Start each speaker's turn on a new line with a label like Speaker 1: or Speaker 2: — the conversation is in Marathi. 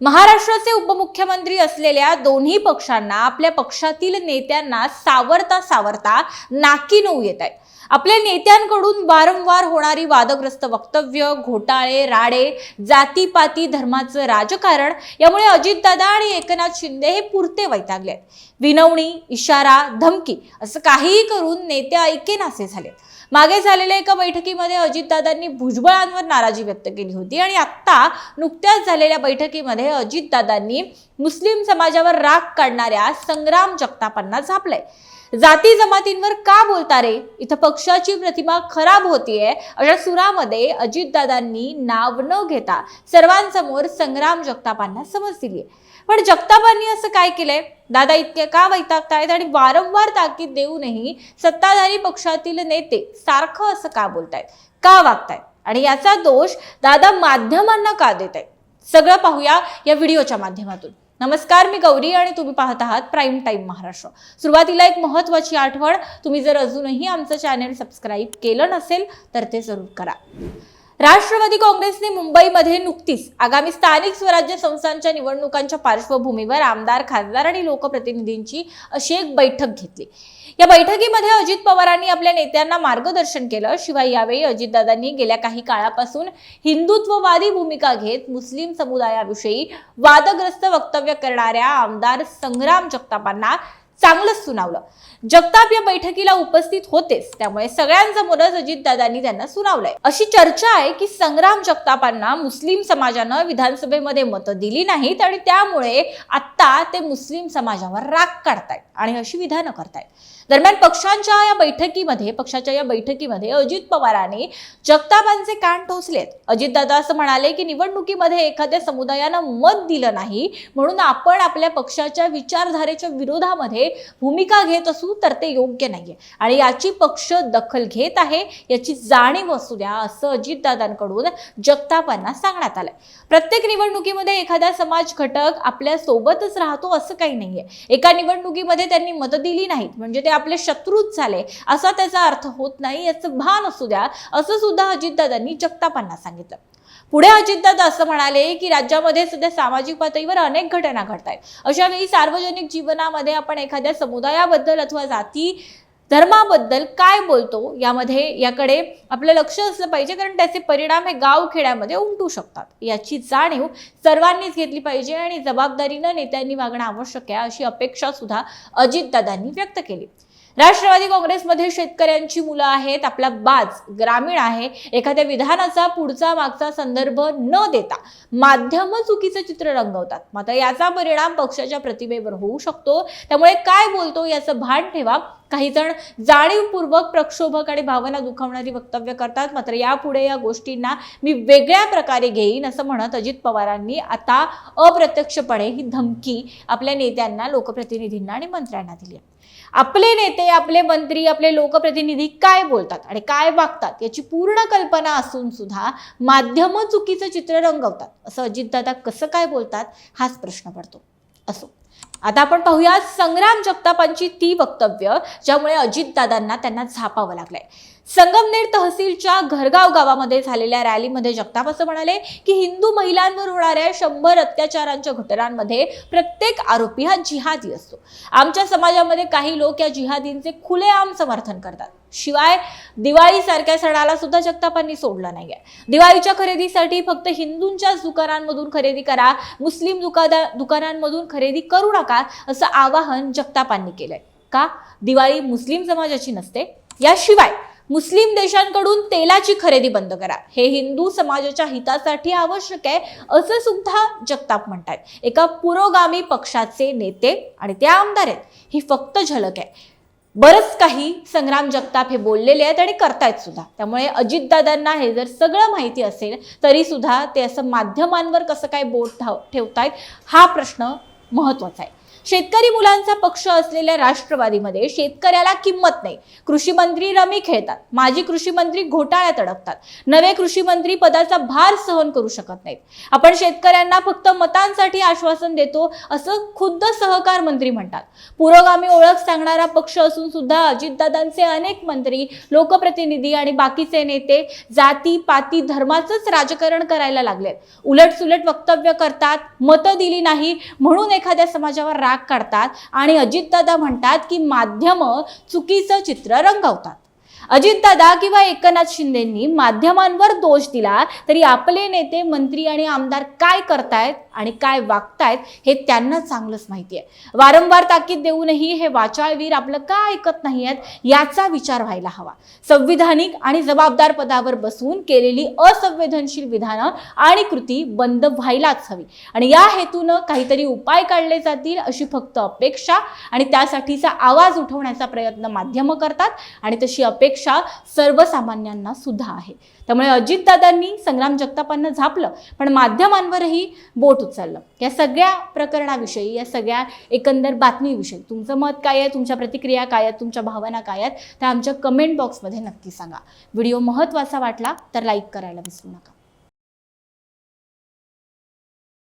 Speaker 1: महाराष्ट्राचे उपमुख्यमंत्री असलेल्या दोन्ही पक्षांना आपल्या पक्षातील नेत्यांना सावरता सावरता नाकी नऊ येत आहे आपल्या नेत्यांकडून वारंवार होणारी वादग्रस्त वक्तव्य घोटाळे राडे जातीपाती धर्माचं राजकारण यामुळे अजितदादा आणि एकनाथ शिंदे हे पुरते वैतागले आहेत. विनवणी इशारा धमकी असं काहीही करून नेते ऐकेनासे झाले मागे झालेल्या एका बैठकीमध्ये अजितदादांनी भुजबळांवर नाराजी व्यक्त केली होती आणि आत्ता नुकत्याच झालेल्या बैठकीमध्ये अजितदादांनी मुस्लिम समाजावर राग काढणाऱ्या संग्राम जगतापांना झापलंय. जाती जमातींवर का बोलता रे? इथं पक्षाची प्रतिमा खराब होतीये. अशा सुरामध्ये अजितदादांनी नाव न घेता सर्वांसमोर संग्राम जगतापांना समज दिली पण जगतापांनी असं काय केलंय? दादा इतके का वैतागतायत आणि वारंवार ताकीद देऊनही सत्ताधारी पक्षातील नेते सारखं असं का बोलतायत? का वागतायत? आणि याचा दोष दादा माध्यमांना का देत आहेत सगळं पाहूया या व्हिडिओच्या माध्यमातून. नमस्कार मी गौरी आणि तुम्ही पाहत आहात प्राईम टाईम महाराष्ट्र. सुरुवातीला एक महत्वाची आठवण तुम्ही जर अजूनही आमचं चॅनल सबस्क्राईब केलं नसेल तर ते जरूर करा. राष्ट्रवादी काँग्रेसने मुंबईमध्ये नुकतीच आगामी स्थानिक स्वराज्य संस्थांच्या निवडणुकांच्या पार्श्वभूमीवर आमदार खासदार आणि लोकप्रतिनिधींची अशी एक बैठक घेतली. या बैठकीमध्ये अजित पवारांनी आपल्या नेत्यांना मार्गदर्शन केलं. शिवाय यावेळी अजितदादांनी गेल्या काही काळापासून हिंदुत्ववादी भूमिका घेत मुस्लिम समुदायाविषयी वादग्रस्त वक्तव्य करणाऱ्या आमदार संग्राम जगतापांना चांगलंच सुनावलं. जगताप या बैठकीला उपस्थित होतेच. त्यामुळे सगळ्यांसमोरच अजितदादांनी त्यांना सुनावलंय. अशी चर्चा आहे की संग्राम जगतापांना मुस्लिम समाजानं विधानसभेमध्ये मतं दिली नाहीत आणि त्यामुळे आत्ता ते मुस्लिम समाजावर राग काढतायत आणि अशी विधानं करतायत. दरम्यान पक्षांच्या या बैठकीमध्ये पक्षाच्या या बैठकीमध्ये अजित पवारांनी जगतापांचे कान टोचलेत. अजितदादा असं म्हणाले की निवडणुकीमध्ये एखाद्या समुदायानं मत दिलं नाही म्हणून आपण आपल्या पक्षाच्या विचारधारेच्या विरोधामध्ये भूमिका घेत असू तर ते योग्य नाहीये. आणि याची पक्ष दखल घेत आहे याची जाणीव असू द्या असं अजितदादांकडून जगतापांना सांगण्यात आलंय. प्रत्येक निवडणुकीमध्ये एखादा समाज घटक आपल्या सोबतच राहतो असं काही नाहीये. एका निवडणुकीमध्ये त्यांनी मत दिली नाहीत म्हणजे ते आपले शत्रूच झाले. असा त्याचा अर्थ होत नाही याचं भान असू द्या. असं सुद्धा अजितदादांनी जगतापांना सांगितलं. पुढे अजितदादा असं म्हणाले की राज्यामध्ये सध्या सामाजिक पातळीवर अनेक घटना घडत आहेत अशा वेळी सार्वजनिक जीवनामध्ये आपण एखाद्या समुदायाबद्दल अथवा जाती धर्माबद्दल काय बोलतो यामध्ये याकडे आपलं लक्ष असलं पाहिजे कारण त्याचे परिणाम हे गाव खेड्यामध्ये उमटू शकतात. याची जाणीव सर्वांनीच घेतली पाहिजे आणि जबाबदारीनं नेत्यांनी वागणं आवश्यक आहे अशी अपेक्षा सुद्धा अजितदादांनी व्यक्त केली. राष्ट्रवादी काँग्रेसमध्ये शेतकऱ्यांची मुलं आहेत आपला बाज ग्रामीण आहे. एखाद्या विधानाचा पुढचा मागचा संदर्भ न देता माध्यम चुकीचं चित्र रंगवतात. मात्र याचा परिणाम पक्षाच्या प्रतिमेवर होऊ शकतो. त्यामुळे काय बोलतो याचं भान ठेवा. काही जण जाणीवपूर्वक प्रक्षोभक आणि भावना दुखावणारी वक्तव्य करतात. मात्र यापुढे या गोष्टींना मी वेगळ्या प्रकारे घेईन असं म्हणत अजित पवारांनी आता अप्रत्यक्षपणे ही धमकी आपल्या नेत्यांना लोकप्रतिनिधींना आणि मंत्र्यांना दिली आहे. आपले नेते आपले मंत्री आपले लोकप्रतिनिधी काय बोलतात आणि काय वागतात याची पूर्ण कल्पना असून सुद्धा माध्यमं चुकीचं चित्र रंगवतात. असं अजितदादा कसं काय बोलतात हाच प्रश्न पडतो. असो. आता आपण पाहूया संग्राम जगतापांची ती वक्तव्य ज्यामुळे अजितदादांना त्यांना झापावं लागलंय. संगमनेर तहसीलच्या घरगाव गावामध्ये झालेल्या रॅलीमध्ये जगताप असं म्हणाले की हिंदू महिलांवर होणाऱ्या शंभर अत्याचारांच्या घटनांमध्ये प्रत्येक आरोपी हा जिहादी असतो. आमच्या समाजामध्ये काही लोक या जिहादींचे खुलेआम समर्थन करतात. शिवाय दिवाळी सारख्या सणाला सुद्धा जगतापांनी सोडलं नाहीये. दिवाळीच्या खरेदीसाठी फक्त हिंदूंच्याच दुकानांमधून खरेदी करा मुस्लिम दुकादा दुकानांमधून खरेदी करू नका असं आवाहन जगतापांनी केलंय. का? दिवाळी मुस्लिम समाजाची नसते. याशिवाय मुस्लिम देशांकडून तेलाची खरेदी बंद करा. हे हिंदू समाजाच्या हितासाठी आवश्यक आहे असं सुद्धा जगताप म्हणतात एका पुरोगामी पक्षाचे नेते आणि ते आमदार आहेत. ही फक्त झलक आहे. बरंच काही संग्राम जगताप हे बोललेले आहेत आणि करतायत सुद्धा. त्यामुळे अजितदादांना हे जर सगळं माहिती असेल तरी सुद्धा ते असं माध्यमांवर कसं काय बोट धाव- ठेवतायत हा प्रश्न महत्त्वाचा आहे. शेतकरी मुलांचा पक्ष असलेल्या राष्ट्रवादीमध्ये शेतकऱ्याला किंमत नाही. कृषी मंत्री रमी खेळतात. माजी कृषी मंत्री घोटाळ्यात अडकतात. नवे कृषी मंत्री पदाचा भार सहन करू शकत नाहीत. आपण शेतकऱ्यांना फक्त मतांसाठी आश्वासन देतो असं खुद्द सहकार मंत्री म्हणतात. पुरोगामी ओळख सांगणारा पक्ष असून सुद्धा अजितदादांचे अनेक मंत्री लोकप्रतिनिधी आणि बाकीचे नेते जाती पाती धर्माचंच राजकारण करायला लागलेत. उलट सुलट वक्तव्य करतात मतं दिली नाही म्हणून एखाद्या समाजावर राग काढतात आणि अजितदादा म्हणतात की माध्यमं चुकीचं चित्र रंगवतात. अजितदादा किंवा एकनाथ शिंदेंनी माध्यमांवर दोष दिला तरी आपले नेते मंत्री आणि आमदार काय करतायत? आणि काय वागतायत हे त्यांना चांगलंच माहिती आहे. वारंवार ताकीद देऊनही हे वाचाळवीर आपलं का ऐकत नाही आहेत याचा विचार व्हायला हवा. संविधानिक आणि जबाबदार पदावर बसून केलेली असंवेदनशील विधानं आणि कृती बंद व्हायलाच हवी. आणि या हेतूनं काहीतरी उपाय काढले जातील अशी फक्त अपेक्षा आणि त्यासाठीचा आवाज उठवण्याचा प्रयत्न माध्यमं करतात आणि तशी अपेक्षा सर्वसामान्यांना सुद्धा आहे. त्यामुळे अजितदादांनी संग्राम जगतापांना झापलं पण माध्यमांवरही बोट चाललं या सगळ्या प्रकरणाविषयी या सगळ्या एकंदर बातमीविषयी तुमचं मत काय आहे? तुमच्या प्रतिक्रिया काय आहेत? तुमच्या भावना काय आहेत? त्या आमच्या कमेंट बॉक्समध्ये नक्की सांगा. व्हिडिओ महत्त्वाचा वाटला तर लाईक करायला विसरू नका.